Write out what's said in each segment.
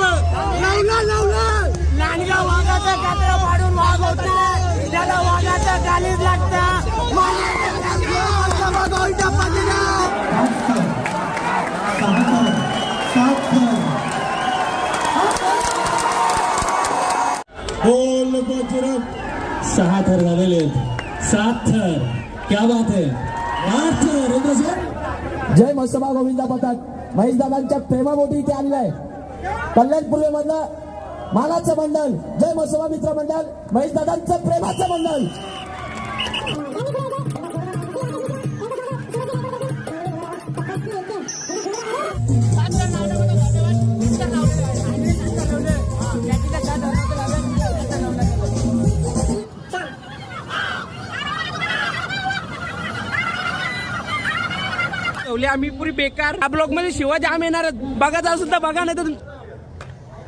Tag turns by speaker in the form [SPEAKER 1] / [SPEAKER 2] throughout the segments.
[SPEAKER 1] लावला लावला. लांडगा वाघाचा कातरा पाडून वाघ होता त्याला वाघाचा गालीच लागता. उलटा पडलेला
[SPEAKER 2] बोल बजरंग. सहा थर झालेले आहेत. सात थर क्या बात आहे. आठ थर रुद्र सर
[SPEAKER 3] जय मस्तबा गोविंदा पथक. महेश दादांच्या प्रेमापोटी इथे आलेलं आहे. कल्याण पूर्वेमधलं मधलं मानाचं जय मसोबा मित्र मंडळ महेश दादांचं प्रेमाचं मंडळ
[SPEAKER 1] आम्ही पुरी बेकार ब्लॉगमध्ये शिवाजी जाम येणार आहेत. बघायचं असेल तर बघा नाही तर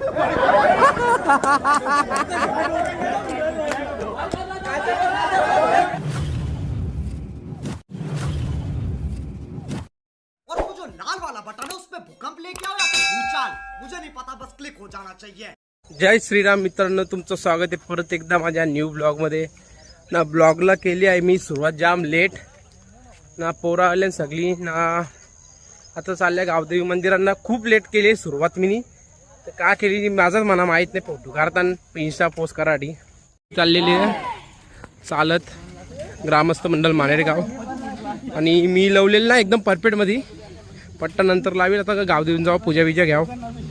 [SPEAKER 4] और वो जो लाल वाला बटन है उस पे भूकंप लेके आओ या फिर भूचाल? मुझे नहीं पता, बस क्लिक हो जाना चाहिए।
[SPEAKER 1] जय श्रीराम मित्रांनो, तुमचं स्वागत आहे परत एकदा माझ्या न्यू ब्लॉगमध्ये ना ब्लॉगला केली आहे मी, सुरुवात जाम लेट ना पोरा आल्या सगळी, ना आता चालल्या गावदेवी मंदिरांना खूप लेट केली आहे सुरुवात मी. तर का केली माझाच मला माहीत नाही फोटो काढताना इन्स्टा पोस्ट कराठी चाललेली आहे. चालत ग्रामस्थ मंडळ मानेरे गाव आणि मी लवलेलं ना एकदम परफेक्टमध्ये पट्टा नंतर लावेल आता गावदेवीन जाऊ पूजा बिजा घ्याव.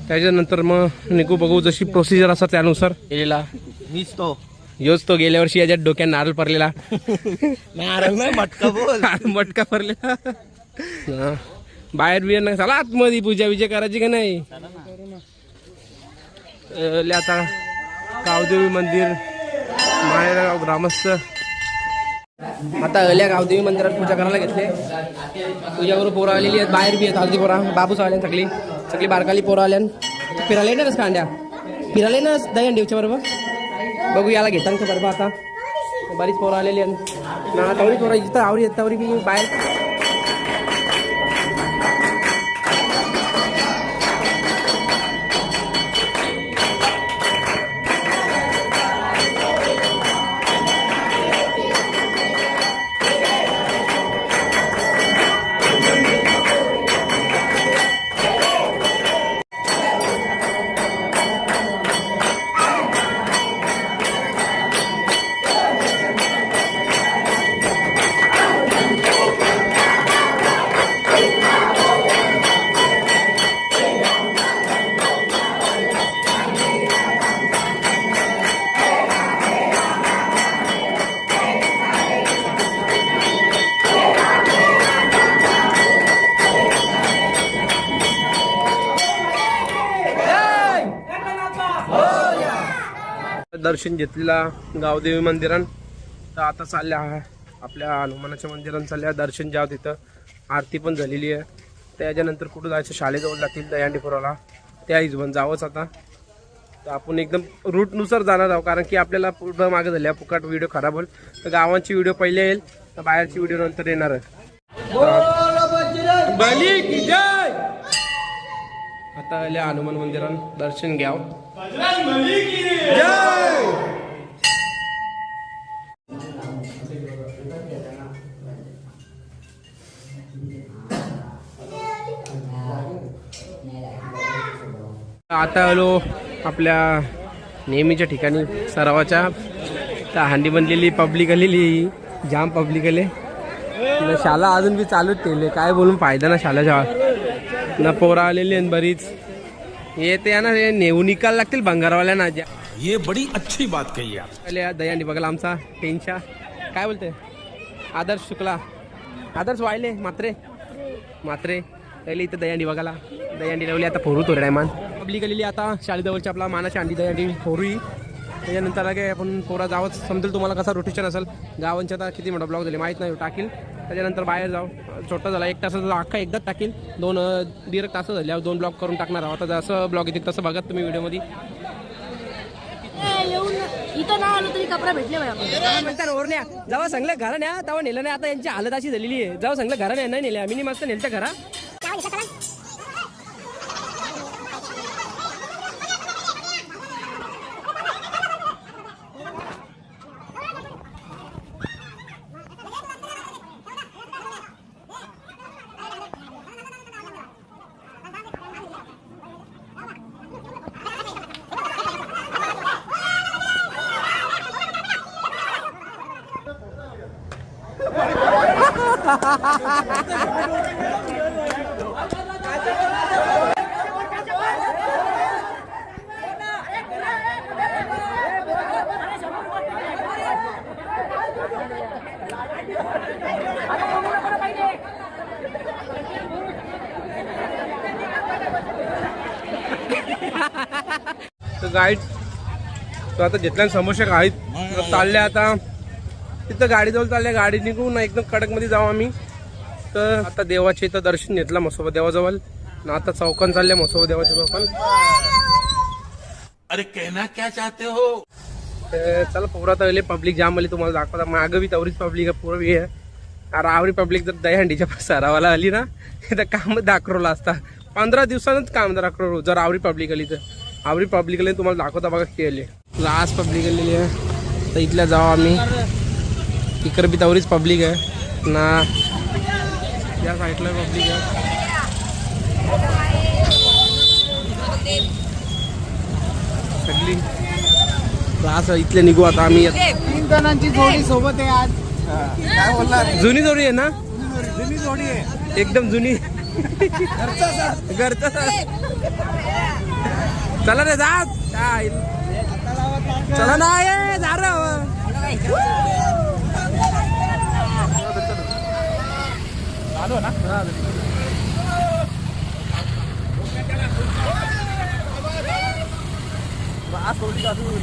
[SPEAKER 1] त्याच्यानंतर मग निघू बघू जशी प्रोसिजर असतात त्यानुसार. केलेला
[SPEAKER 4] मीच तो.
[SPEAKER 1] योच तो गेल्या वर्षी याच्यात डोक्यात नारळ पडलेला.
[SPEAKER 4] मटका बोल.
[SPEAKER 1] मटका पडलेला. बाहेर बिहेर नाही चला आतमध्ये पूजा बिजा करायची का नाही? ले आता गावदेवी मंदिर माळेगाव ग्रामस्थ. आता अल्या गावदेवी मंदिरात पूजा करायला घेतले. पूजा करून पोरं आलेली आहेत बाहेर बी आहेत हल्दी पोरा. बाबूच आल्या सगळी. सगळी बारकाली पोरं आल्यान फिरायला येणारच कांड्या फिरायला येणारच? दहीहंडी देवच्या बरोबर बघू. याला घेताना बरोबर आता. बरीच पोरं आलेली आहेत. ना तवरी पोरं जिथं आवरी आहेत तवरी बी बाहेर. दर्शन घेतलेला गावदेवी मंदिरान. तर आता चालल्या आपल्या हनुमानाच्या मंदिरात चालल्या दर्शन जाव तिथं. आरती पण झालेली आहे. त्याच्यानंतर कुठं जायचं? शाळेजवळ जातील दयांडीपुराला त्या हिजबन जावंच आता. तर आपण एकदम रूटनुसार जाणार आहोत. कारण की आपल्याला पुढं मागे झाल्या. फुकाट व्हिडिओ खराब होईल. तर गावांची व्हिडिओ पहिले येईल. तर बाहेरची व्हिडिओ नंतर येणार आहे. आता आल्या हनुमान मंदिरात दर्शन घ्यावं. आता आलो आपल्या नेहमीच्या ठिकाणी सरावाच्या. त्या हंडी बनलेली पब्लिक आलेली जाम पब्लिक आले. शाला अजून बी चालूच ठेवले. काय बोलून फायदा ना शालाच्या. न पोरा आलेली आणि बरीच. हे ते आहे ना हे नेऊन निकाल लागतील भंगारवाल्या ना ज्या
[SPEAKER 5] ये बड़ी अच्छी बात कही आप
[SPEAKER 1] आल्या दयांडी बघायला आमचा टेन्शा काय बोलते? आदर्श शुक्ला। आदर्श वायले मात्रे। मात्रे। पहिले इथं दयांडी बघायला दयांडी लावली आता फोरू तो मान। पब्लिक आलेली आता शाळेजवळची आपला मानाची अंडी दयांडी फोरूही त्याच्यानंतर काय आपण पोरा जावंच समजेल तुम्हाला कसा रोटेशन असेल. गावांच्या आता किती मोठा ब्लॉग झाले माहीत नाही टाकील. त्याच्यानंतर बाहेर जाऊ. छोटा झाला एक तासाचा अख्खा एकदाच टाकील दोन दीड तास झाल्यावर दोन ब्लॉग करून टाकणार आहोत. आता जसं ब्लॉग येतील तसं बघा तुम्ही व्हिडिओमध्ये.
[SPEAKER 6] इथं ना आलो तरी कपडा भेटले.
[SPEAKER 1] म्हणतात ओरण्या. जेव्हा सांगलं घरा न्या तेव्हा नेलं नाही आता यांची हालत अशी झालेली आहे. जेव्हा सांगलं घरा नाही नेल्या. आम्ही मस्त नेलच्या घरा. तर गाईड तो आता घेतल्या समोसे आहेत चालले आता. तिथं गाडीजवळ चालले गाडी निघून एकदम कडकमध्ये जाऊ आम्ही. तर आता देवाचे इथं दर्शन घेतलं मसोबा देवाजवळ. आणि आता चौकान चालले मसोबा देवाच्या चौकान
[SPEAKER 5] अरे कहना क्या चाहते हो?
[SPEAKER 1] तर चला पोरात आले पब्लिक जाम आली तुम्हाला दाखवता. मागं बी तेवढीच पब्लिक आहे पूर्व बी आहे. अरे आवरी पब्लिक जर दहीहंडीच्या सरावाला आली ना तर काम दाखवलं असता. पंधरा दिवसानंच काम दाखवलं. जर आवरी पब्लिक आली तर. आवरी पब्लिक आली तुम्हाला दाखवता बघा किती आली. लास्ट पब्लिक आलेली आहे. तर इथल्या जाऊ आम्ही. इकडे बी तेवढीच पब्लिक आहे. ना या साईडला पब्लिक आहे सगळी तर असं इथले निघू आता आम्ही.
[SPEAKER 7] तीन जणांची जोडी सोबत आहे आज. काय बोलणार?
[SPEAKER 1] जुनी जोडी आहे ना?
[SPEAKER 7] जुनी जोडी आहे.
[SPEAKER 1] एकदम जुनी. घरचं चला रे जा. काय? चला ना? ये जा रे हो.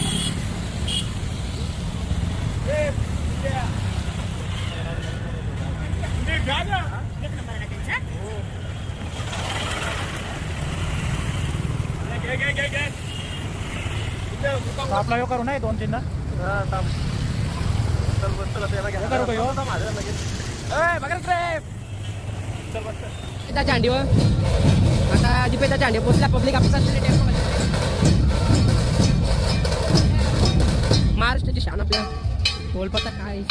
[SPEAKER 7] आपला यो करू नाही दोन तीन करू का ह्यो?
[SPEAKER 6] त्या चांडीवर. आता दिपेचा चांडी पोचल्या पब्लिक आपल्या महाराष्ट्राची शान आपल्या कोलपता काय?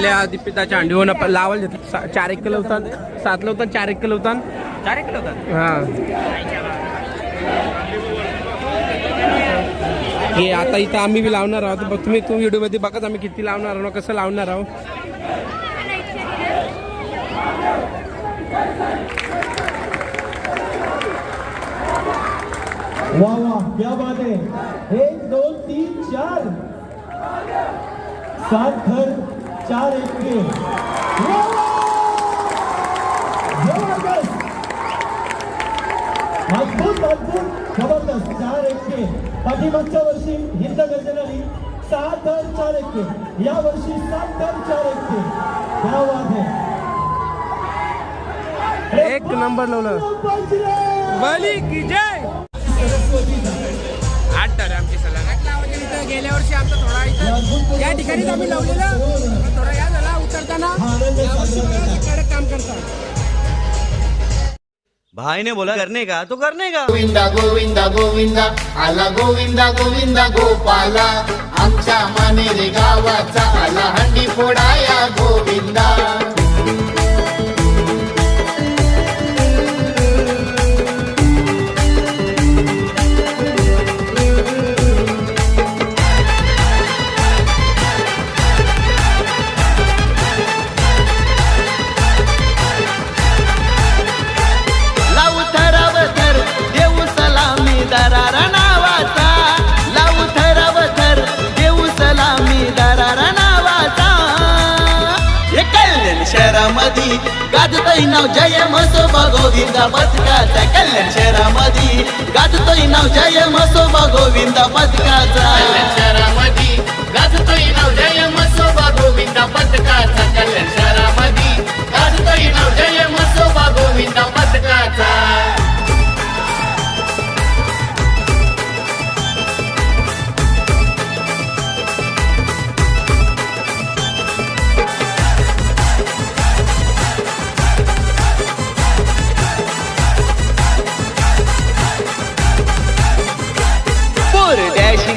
[SPEAKER 1] आता आल्या दीपिताच्या अंडीवर आपण लावायला घेतलं सा- चार एक किलो होतात सातलं होतं चार एक किलो होतात
[SPEAKER 7] चार एक किलो होतात
[SPEAKER 1] हा. हे आता इथं आम्ही बी लावणार आहोत. बघ तुम्ही तू व्हिडिओमध्ये बघत आम्ही किती लावणार आहोत कसं लावणार आहोत.
[SPEAKER 6] वाह वाह क्या बात है एक दोन तीन चार. सात घर. चार एक अद्भुत अद्भुत जबरदस्त. चार एक के पाठीमागच्या वर्षी हिंद गर्जनानी सात घर चार एक के या वर्षी सात घर चार एक के क्या बात है.
[SPEAKER 8] एक नंबर लावलं. बली की जय. आठ तर आमची सलाह
[SPEAKER 1] गेल्या वर्षी आमचा थोडा या ठिकाणीच आम्ही लावलेलं. कडक काम करतात.
[SPEAKER 9] भाई ने बोला करने का? तो करने का?
[SPEAKER 10] गोविंदा गोविंदा गोविंदा आला गोविंदा गोविंदा गोपाला. आमच्या मानेरे गावाचा आला हंडी फोडाया गोविंदा.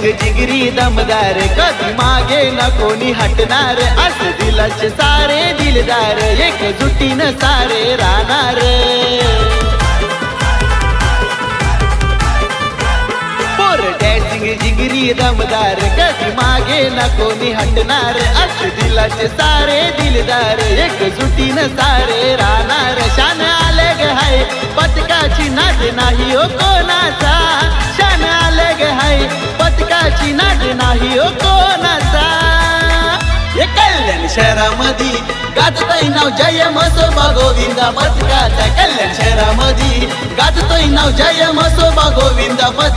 [SPEAKER 9] डॅशिंग जिगरी दमदार कधी मागे ना कोणी हटणार. अस दिलाचे सारे दिलदार एक जुटीनं सारे राहणार. पोर डॅशिंग जिगरी दमदार कधी मागे ना कोणी हटणार. असं दिलाचे सारे दिलदार एक जुटीनं सारे राहणार. शान आले ग हाय. पथकाची नाद नाही ओ कोणाचा. शान आले ग हाय. पथकाची नाद नाही ओ कोणाचा. हे कल्याण शहरामध्ये गाजतोय नाव जय मसोबा गोविंदा. पथकाचा कल्याण शहरामध्ये गाजतोय नाव जय मसोबा गोविंदा. पथकाचा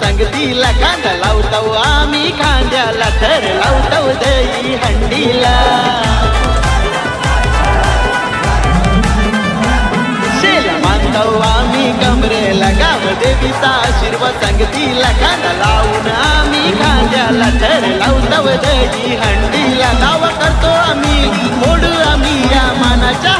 [SPEAKER 9] सांगतीला कांदा लावतो आम्ही खांद्याला तर लावतो दही हंडीला. शेला आम्ही कमरेला गाव देवीचा आशीर्वाद सांगतीला कांदा लावून आम्ही खांद्याला तर लावताव दही हंडीला. नाव करतो आम्ही मोडू आम्ही या मानाच्या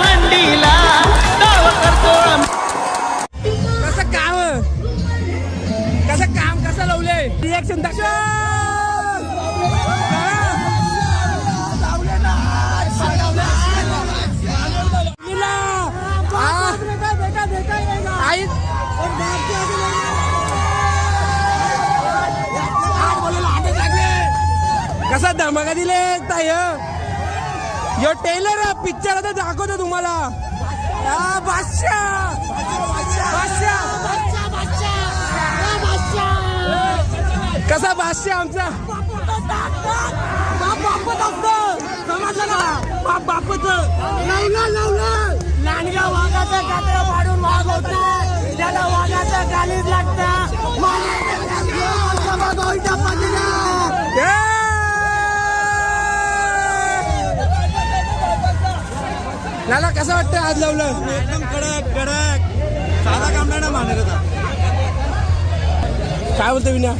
[SPEAKER 1] कसा धमाका दिले ताय यो टेलर पिक्चर आता दाखवतो तुम्हाला. बादशाह! कसा बादशाह आमचा? बापच ना लावलं. लांडगा वाघाचा कातरा पाडून वाघ होता त्याला वाघाचा गालीच लागता. कसं वाटतं आज लावलं
[SPEAKER 7] एकदम कडक कडक. साधा काम नाही ना मानत आता.
[SPEAKER 1] काय बोलतो विना?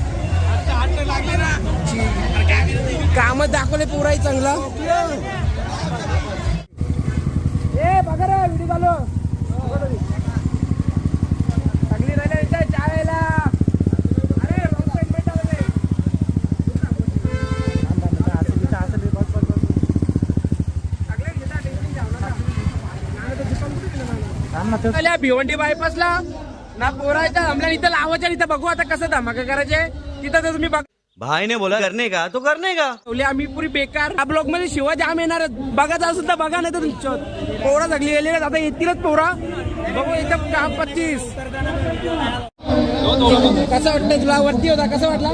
[SPEAKER 7] लागले ना.
[SPEAKER 1] काम दाखवले पुराही चांगला. ए बघा रे व्हिडिओ चालू सगळी राहिल्या इथे चायला अरे wrong side भेटा रे. सगळे घेता, tension घ्यावं नका. नाही तर दुकान कुठे गेलं मला? आल्या भिवंडी बायपासला ना पोरायचा आमल्या इथं लावायच्या इथं बघू आता कसं धमाका करायचे. तिथं तर तुम्ही बघ.
[SPEAKER 9] भाई ने बोला करने का? तो करने का?
[SPEAKER 1] ठेवली आम्ही पुरी बेकार. हा ब्लॉगमध्ये शिवा जाम येणार. बघायचं असेल तर बघा नाही तर पोरा गेलेली आहेत. आता येतीलच पोरा. बघू एकदम पच्चीस. कसा वाटतं तुला? वरती होता. कसा वाटला?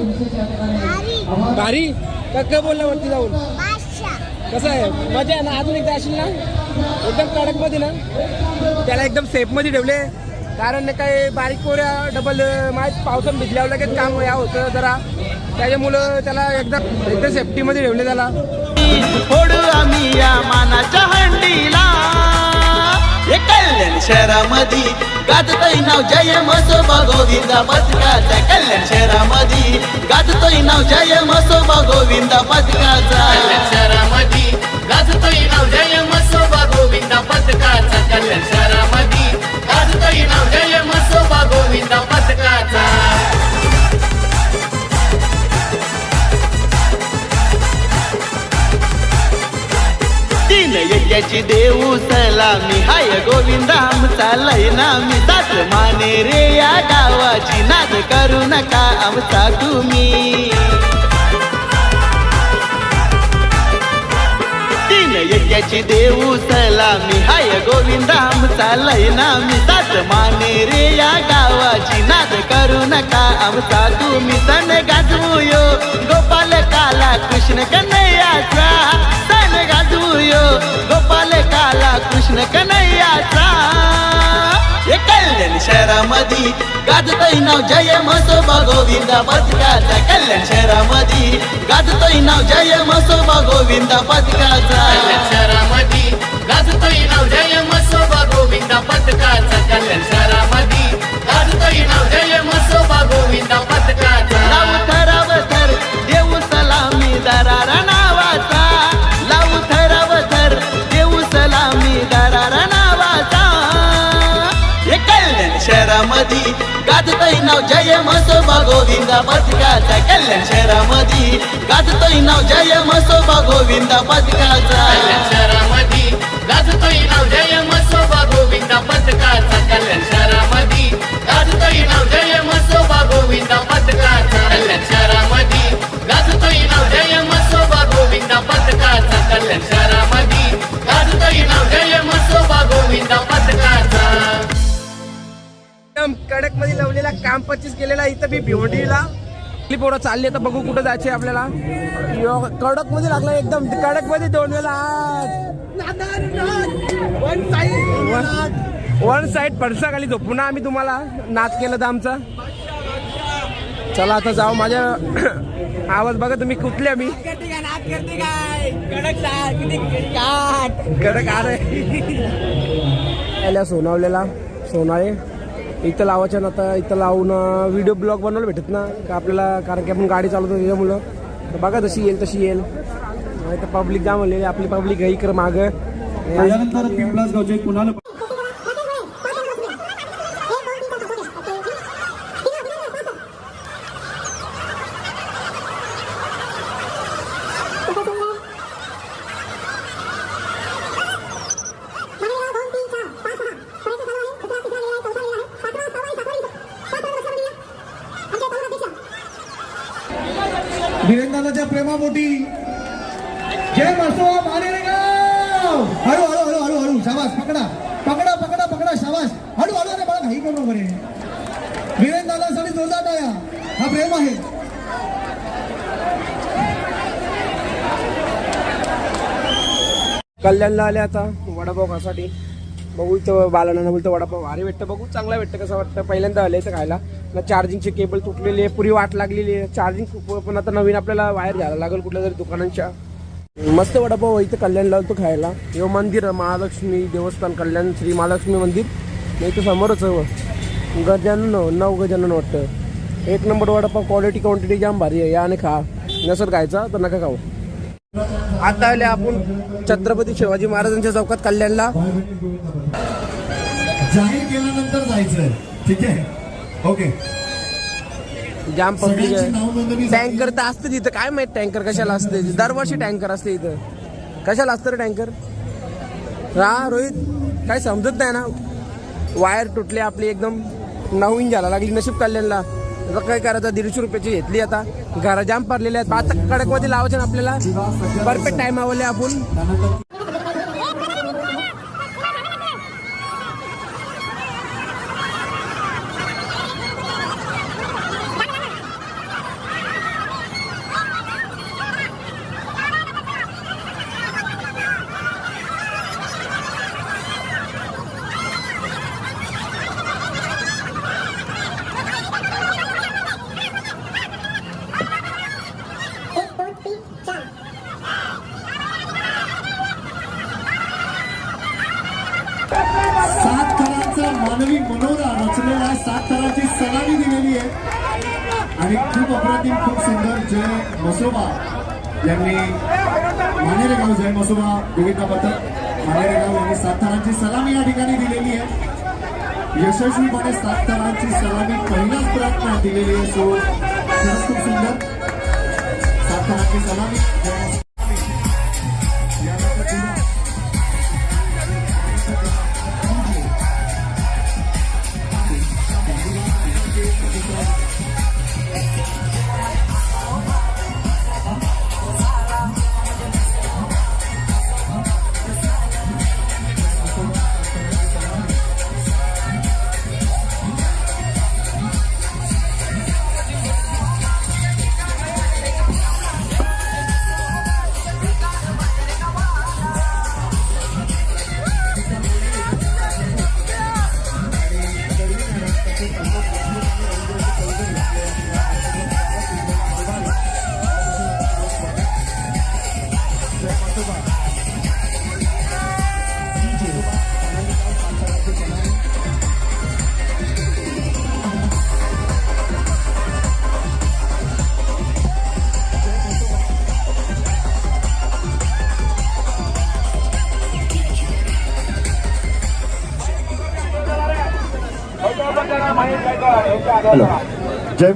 [SPEAKER 1] भारी. का काय बोलला वरती जाऊन? कसं आहे? मजा आहे ना? अजून एकदा असेल ना? एकदम कडकमध्ये ना? त्याला एकदम सेफमध्ये ठेवले. कारण काय बारीक पोऱ्या डबल माहीत? पावसात भिजल्यावर लगेच काम या होतं जरा. त्याच्यामुळं त्याला एकदम एकदम सेफ्टीमध्ये ठेवले त्याला.
[SPEAKER 9] फोडू आम्ही या मानाच्या हंडीला. हे कल्याण शहरामध्ये गाजतोय नाव जय मसोबा गोविंदा पथकाचा कल्याण शहरामध्ये गाजतोय नाव जय मसोबा गोविंदा पथकाचा
[SPEAKER 10] कल्याण शहरामध्ये गाजतोय नाव जय मसोबा गोविंदा पथकाचा कल्याण शहरामध्ये गाजतोय नाव जय मसोबा गोविंदा पथकाचा
[SPEAKER 9] यज्ञाची देऊ सलामी. हाय गोविंदा आमचा लय नामी सात माने रे या गावाची. नाद करू नका आमचा तुम्ही. यज्ञाची देऊ सलामी. हाय गोविंदा आमचा लय नामी सात माने रे या गावाची. नाद करू नका आमचा तुम्ही. सण गाजवू गोपाल काला कृष्ण कन्हैयाचा. सण गोपाल काला कृष्ण कन्हैयाचा। हे कल्याण शहरामध्ये गाजतोय नाव जय मसोबा गोविंदा पथकाचा कल्याण शहरामध्ये गाजतोय नाव जय मसोबा गोविंदा पथकाचा
[SPEAKER 10] शहरामध्ये गाजतोय नाव जय मसोबा गोविंदा पथकाचा कल्याण गाजतोय नाव जय मसोबा गोविंदा पथकाचा
[SPEAKER 9] कल्याण शहरामध्ये गाजतोय नाव जय मसोबा गोविंदा पथकाचा कल्याण शहरामध्ये गाजतोय नाव जय मसोबा गोविंदा पथकाचा
[SPEAKER 10] कल्याण शहरामध्ये गाजतोय नाव जय मसोबा गोविंदा पथकाचा कल्याण शहरामध्ये गाजतोय नाव जय मसोबा गोविंदा पथकाचा कल्याण
[SPEAKER 1] एकदम कडकमध्ये लावलेला काम पच्चीस केलेला इथं मी भिवंडीला. पोरं चालली आता बघू कुठं जायचे आपल्याला. कडकमध्ये लागला एकदम कडकमध्ये दोन वेळा वन साईड पडसा खाली झोपून आम्ही तुम्हाला नाच केलं तर आमचा. चला आता जाऊ. माझ्या आवाज बघा तुम्ही कुठले आम्ही. कडक आ रे याला सोनावलेला सोनाळे. इथं लावायच्या ना आता इथं लावून व्हिडिओ ब्लॉग बनवायला भेटत ना. का आपल्याला कारण की आपण गाडी चालवतो त्याच्यामुळं. तर बघा जशी येईल तशी येईल. नाही तर पब्लिक जा आपली पब्लिक घाई कर मागं.
[SPEAKER 2] त्यानंतर पिंपलास गावचे वीरेंद्राच्या प्रेमापोटी जय मसोबा माने गाव हळू हळू हळू हळू हळू शाबास पकडा पकडा पकडा पकडा शाबास हळू हळू रे मला घाई करू नको रे वीरेंद्रासाठी जोरदार टाळ्या. हा प्रेम आहे.
[SPEAKER 1] कल्याणला आले आता वडापाव खासाठी. बघू इथं बालांना बोलतो वडापाव भारी भेटतं बघू चांगला भेटतं कसं वाटतं? पहिल्यांदा आलं इथं खायला. ना चार्जिंगची केबल तुटलेली आहे पुरी वाट लागलेली आहे. चार्जिंग पण आता नवीन आपल्याला वायर घ्यायला लागेल कुठल्या तरी दुकानांच्या. मस्त वडापाव इथं कल्याणला आलो खायला. हे मंदिर महालक्ष्मी देवस्थान कल्याण श्री महालक्ष्मी मंदिर. नाही इथं समोरच आहे. गजानन नऊ गजानन वाटतं. एक नंबर वडापाव क्वालिटी क्वांटिटी जाम भारी आहे. या आणि खा. नसर खायचा तर नका खाऊ. आता आले आपण छत्रपती शिवाजी महाराजांच्या चौकात कल्याणला.
[SPEAKER 2] जाहीर केल्यानंतर जायचं ठीक आहे? ओके.
[SPEAKER 1] जाम पब्लिक आहे. टँकर तर असते तिथं. काय माहीत टँकर कशाला असते? दरवर्षी टँकर असते इथं. कशाला असतं रे टँकर? हा रोहित. काय समजत नाही ना. वायर तुटले आपली एकदम. नवीन झाला लागली नशीब कल्याणला आता काय करायचं? दीडशे रुपयाची घेतली आता. घरा जाम पडलेले आहेत. आता कडकमध्ये लावायचे ना आपल्याला. परफेक्ट टाइम आवडले आपण.
[SPEAKER 11] आणि खूप अप्रतिम खूप सुंदर जय मसोबा. यांनी मानेरेगाव जय मसोबा विविध पथक यांनी सात थरांची सलामी या ठिकाणी दिलेली आहे. यशस्वीपणे सात थरांची सलामी पहिल्याच प्रयत्न दिलेली आहे. सो खरंच खूप सुंदर. सात थरांची सलामी.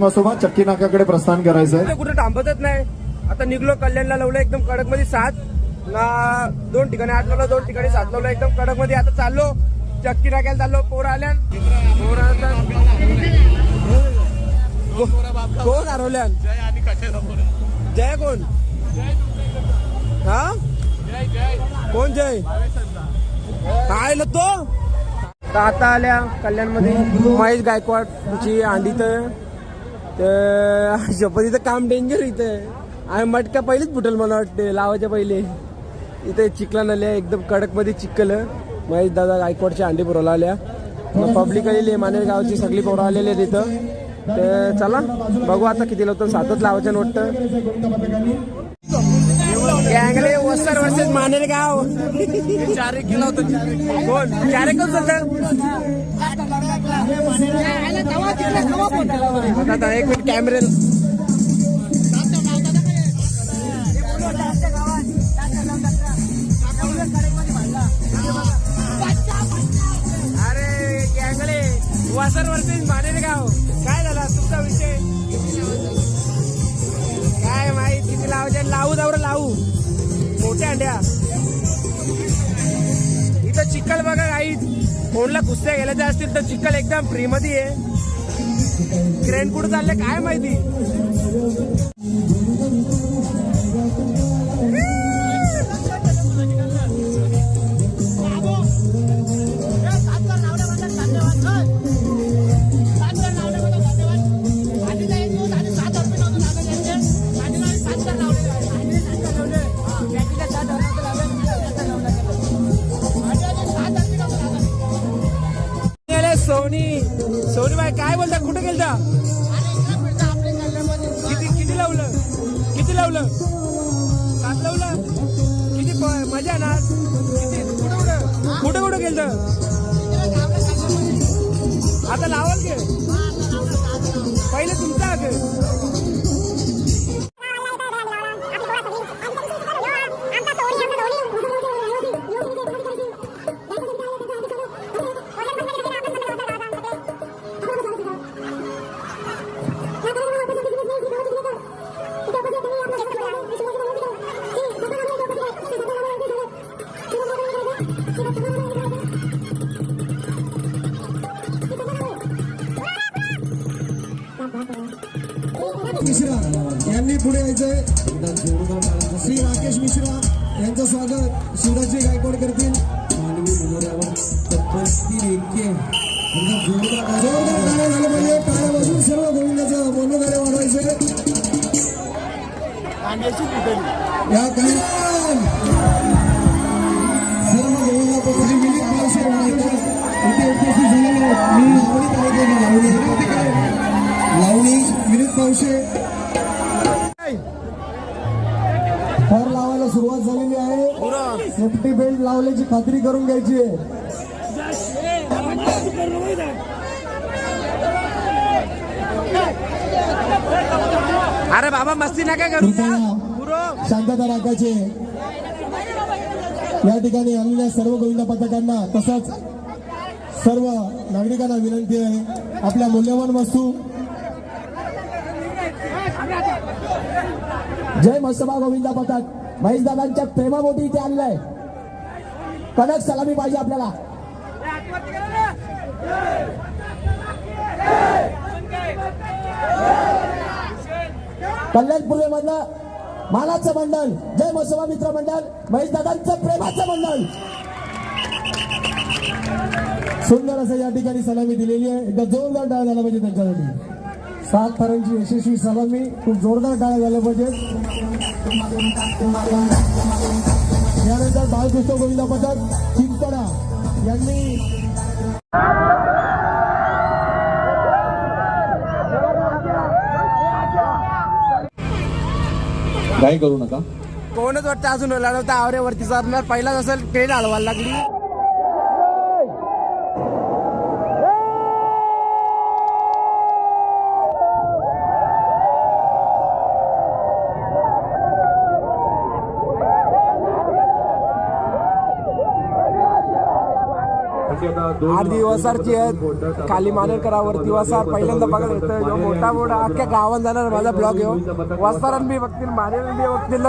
[SPEAKER 11] मसोबा चक्की नाक्याकडे प्रस्थान करायचंय.
[SPEAKER 1] कुठे कुठे थांबतच नाही. आता निघलो कल्याणला लावलं एकदम कडकमध्ये सात. ना दोन ठिकाणी आठ लावलं दोन ठिकाणी सात लावलं एकदम कडकमध्ये आता चाललो. चक्की टाकायला चाललो. पोर आल्या. पोर कोण हरवल्यान जय कोण? हा? कोण जय? काय तो? तर आता आल्या कल्याणमध्ये महेश गायकवाडची अंडी तर तर इथं काम डेंजर इथं आणि मटका पहिलेच फुटल मला वाटते लावायच्या पहिले. इथे चिखला नल्या एकदम कडकमध्ये महेश दादा गायकवाडच्या अंडी पुरवला आल्या. पब्लिक आलेली मानेर गावची सगळी पोरं आलेली आहेत इथं. तर चला बघू आता किती लावतो सातच लावायच्या नोट गँगले वस्तर वर्सेस मानेर गाव. चार एक होतं. कोण? चार एक आता एक मिनिट कॅमेरे अरे गँगले वासर वर्सेस मानेल गाव हो? काय झाला? तुमचा विषय? काय माहीत किती लावायचे लावू दावर लावू. मोठ्या अंड्या. फोनला कुस्त्या गेल्याच्या असतील तर चिखल एकदम फ्री मध्ये आहे. क्रेन कुठं चालले काय माहिती? बोलता किती किती लावलं? किती लावलं? सात लावलं? किती मजा ना किती? कुठं कुठं? कुठं कुठं गेलं आता लावाल गे पहिले तुमचा
[SPEAKER 2] जोरदार गाणं झालं पाहिजे टाळ्या वाजून सर्व गोविंदाचं मनोगाडे वाढवायचे या काही सर्व गोविंदा पक्षी मिलित मावशी वाढायचं इथे उपस्थित झालेले मी लावणी कार्यक्रम लावणी लावणी विनीत पावशे थर लावायला सुरुवात झालेली आहे. सेफ्टी बेल्ट लावल्याची खात्री करून घ्यायची आहे.
[SPEAKER 1] अरे बाबा मस्ती नका करू
[SPEAKER 2] शांतता राखायची. या ठिकाणी आलेल्या सर्व गोविंदा पथकांना तसंच सर्व नागरिकांना विनंती आहे. आपल्या मूल्यवान वस्तू.
[SPEAKER 3] जय मसोबा गोविंदा पथक. महेश दादांच्या प्रेमापोटी इथे आहे कडक सलामी पाहिजे आपल्याला. कल्याण पूर्वे मधलं मानाचं मंडळ जय मसोबा मित्र मंडळ महेश दादांचं प्रेमाचं मंडळ
[SPEAKER 2] सुंदर असं या ठिकाणी सलामी दिलेली आहे. एकदा जोरदार टाळ्या झाला पाहिजे त्यांच्यासाठी. सात थरांची यशस्वी सलामी. खूप जोरदार टाळ्या झाल्या पाहिजेत. यानंतर बाळकृष्ण गोविंद पथक चिंतडा यांनी
[SPEAKER 7] काय करू नका.
[SPEAKER 1] कोणच वाटतं अजून? लढवता आवऱ्यावरती जाणार पहिलाच असेल ट्रेन हलवायला लागली. आठ दिवसाची आहेत. खाली मानेकरावरती वसार पहिल्यांदा बघायला येतं जो मोठा मोठा अख्ख्या गावात जाणार माझा ब्लॉग येऊ वसारण बी बघतील मानेर बी बघतील